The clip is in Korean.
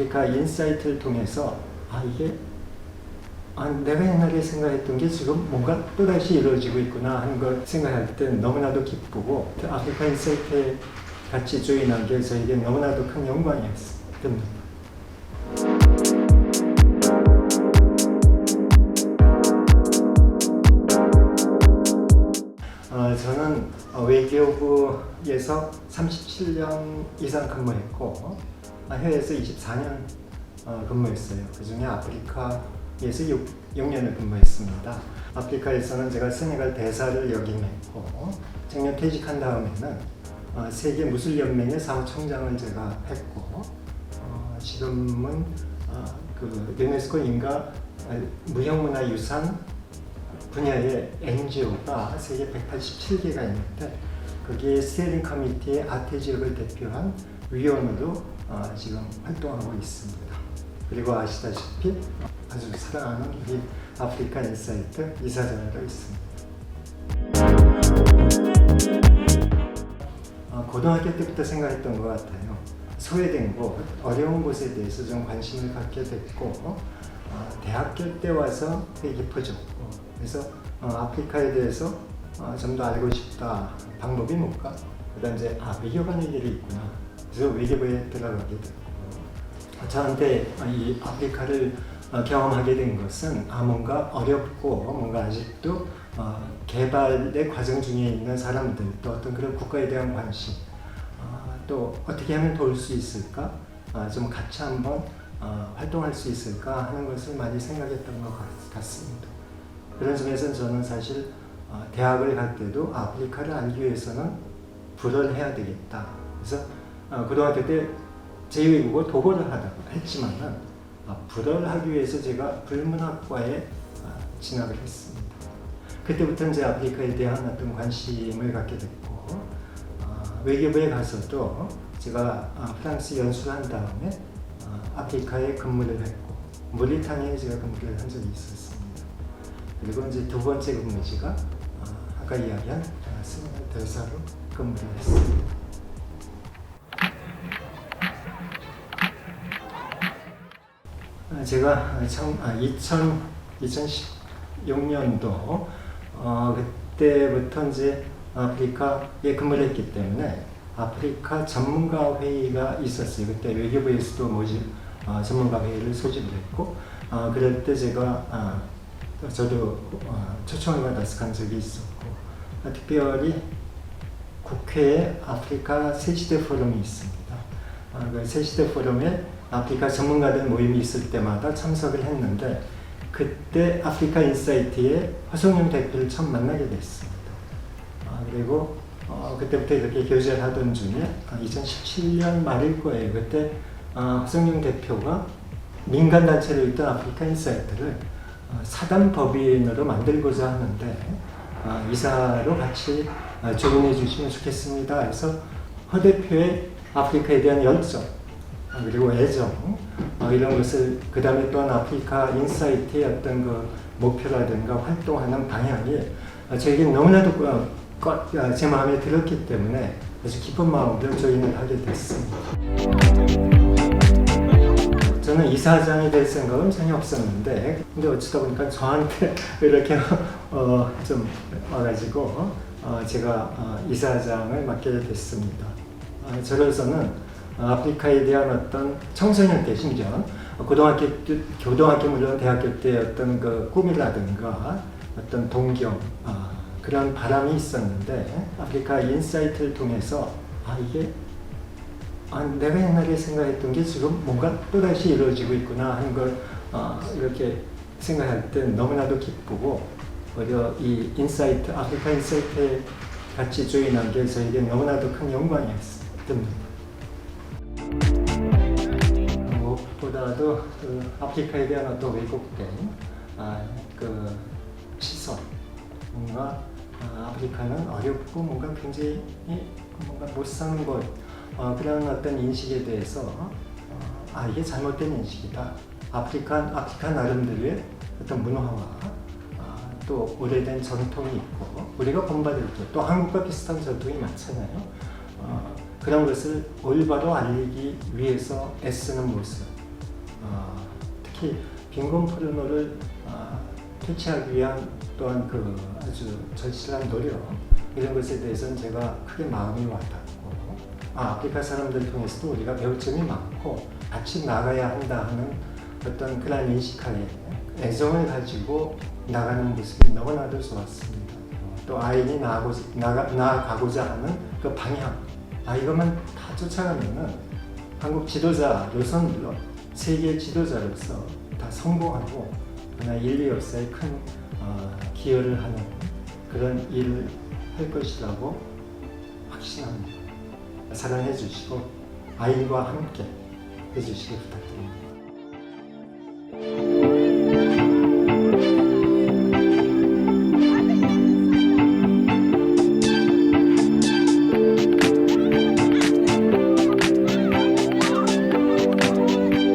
아프리카 인사이트를 통해서 아 이게 아, 내가 옛날에 생각했던 게 지금 뭔가 또다시 이루어지고 있구나 하는 걸 생각할 때 너무나도 기쁘고 아프리카 인사이트에 같이 조인한 게 저에게 너무나도 큰 영광이었습니다. 어, 저는 어, 외교부에서 37년 이상 근무했고 어, 해외에서 24년 어, 근무했어요. 그 중에 아프리카에서 6, 6년을 근무했습니다. 아프리카에서는 제가 세네갈 대사를 역임했고 작년 퇴직한 다음에는 어, 세계 무술 연맹의 사무총장을 제가 했고 어, 지금은 어, 그 유네스코 인가 어, 무형문화유산 분야의 NGO가 세계 187개가 있는데 거기에 스테링 커미티의 아태 지역을 대표한 위원으로 어, 지금 활동하고 있습니다. 그리고 아시다시피 아주 사랑하는 우리 아프리카 인사이트 이사장으로 있습니다. 어, 고등학교 때부터 생각했던 것 같아요. 소외된 곳, 어려운 곳에 대해서 좀 관심을 갖게 됐고 어, 대학교 때 와서 깊어졌고 그래서 어, 아프리카에 대해서 어, 좀 더 알고 싶다. 방법이 뭘까? 그다음 이제 아 외교관의 길이 있구나. 그래서 외교부에 들어가게 됐고 저한테 이 아프리카를 어, 경험하게 된 것은 아 뭔가 어렵고 뭔가 아직도 어, 개발의 과정 중에 있는 사람들 또 어떤 그런 국가에 대한 관심 어, 또 어떻게 하면 도울 수 있을까 아, 좀 같이 한번 어, 활동할 수 있을까 하는 것을 많이 생각했던 것 같- 같습니다. 그런 점에서 저는 사실 어, 대학을 갈 때도 아프리카를 알기 위해서는 불어를 해야 되겠다. 그래서 어, 고등학교 때 제2외국어 독어를 하다가 했지만은 아, 불어를 하기 위해서 제가 불문학과에 아, 진학을 했습니다. 그때부터 이제 아프리카에 대한 어떤 관심을 갖게 됐고 아, 외교부에 가서도 제가 아, 프랑스 연수를 한 다음에 아, 아프리카에 근무를 했고 모리타니아에 제가 근무를 한 적이 있었습니다. 그리고 이제 두 번째 근무지가 아, 아까 이야기한 아, 세네갈 대사로 근무를 했습니다. 제가 참, 아, 2000, 2016년도 어, 그때부터 이제 아프리카에 근무를 했기 때문에 아프리카 전문가 회의가 있었어요. 그때 외교부에서도 모집 어, 전문가 회의를 소집했고 어, 그럴 때 제가 아, 저도 어, 초청을 간 적이 있었고 아, 특별히 국회에 아프리카 세시대 포럼이 있습니다. 아, 그 세시대 포럼에 아프리카 전문가들 모임이 있을 때마다 참석을 했는데 그때 아프리카 인사이트의 허성용 대표를 처음 만나게 됐습니다. 아, 그리고 어, 그때부터 이렇게 교제를 하던 중에 아, 2017년 말일 거예요. 그때 아, 허성용 대표가 민간 단체로 있던 아프리카 인사이트를 어, 사단 법인으로 만들고자 하는데 아, 이사로 같이 아, 조언해 주시면 좋겠습니다. 해서 허 대표의 아프리카에 대한 열정 아, 그리고 애정 어, 이런 것을 그 다음에 또한 아프리카 인사이트의 어떤 그 목표라든가 활동하는 방향이 어, 저에게 너무나도 어, 껏, 어, 제 마음에 들었기 때문에 아주 기쁜 마음으로 조인을 하게 됐습니다. 저는 이사장이 될 생각은 전혀 없었는데 근데 어쩌다 보니까 저한테 이렇게 어, 좀 와가지고 어, 제가 어, 이사장을 맡게 됐습니다. 어, 저로서는 아프리카에 대한 어떤 청소년 때 심지어 고등학교 때, 고등학교 물론 대학교 때 어떤 그 꿈이라든가 어떤 동경 아, 그런 바람이 있었는데 아프리카 인사이트를 통해서 아 이게 아, 내가 옛날에 생각했던 게 지금 뭔가 또다시 이루어지고 있구나 하는 걸 어, 이렇게 생각할 때 너무나도 기쁘고 오히려 이 인사이트 아프리카 인사이트에 같이 조인한 게 저에게 너무나도 큰 영광이었습니다. 무엇보다도 그 아프리카에 대한 어떤 왜곡된 아, 그 시선 뭔가 아, 아프리카는 어렵고 뭔가 굉장히 뭔가 못 사는 곳 어, 그런 어떤 인식에 대해서 어, 아 이게 잘못된 인식이다. 아프리카 아프리카 나름대로의 어떤 문화와 아, 또 오래된 전통이 있고 우리가 본받을 때또 한국과 비슷한 전통이 많잖아요. 어, 그런 것을 올바로 알리기 위해서 애쓰는 모습 어, 특히 빈곤 포르노를 어, 퇴치하기 위한 또한 그 아주 절실한 노력 이런 것에 대해서는 제가 크게 마음이 와닿고 아, 아프리카 사람들 통해서도 우리가 배울 점이 많고 같이 나가야 한다 하는 어떤 그런 인식하에 애정을 가지고 나가는 모습이 너무나도 좋았습니다. 또 아이니 나아고, 나가, 나아가고자 하는 그 방향 아 이것만 다 쫓아가면은 한국 지도자로선 물론 세계 지도자로서 다 성공하고 그러나 인류 역사에 큰 어, 기여를 하는 그런 일을 할 것이라고 확신합니다. 사랑해 주시고 아이와 함께 해주시기 부탁드립니다.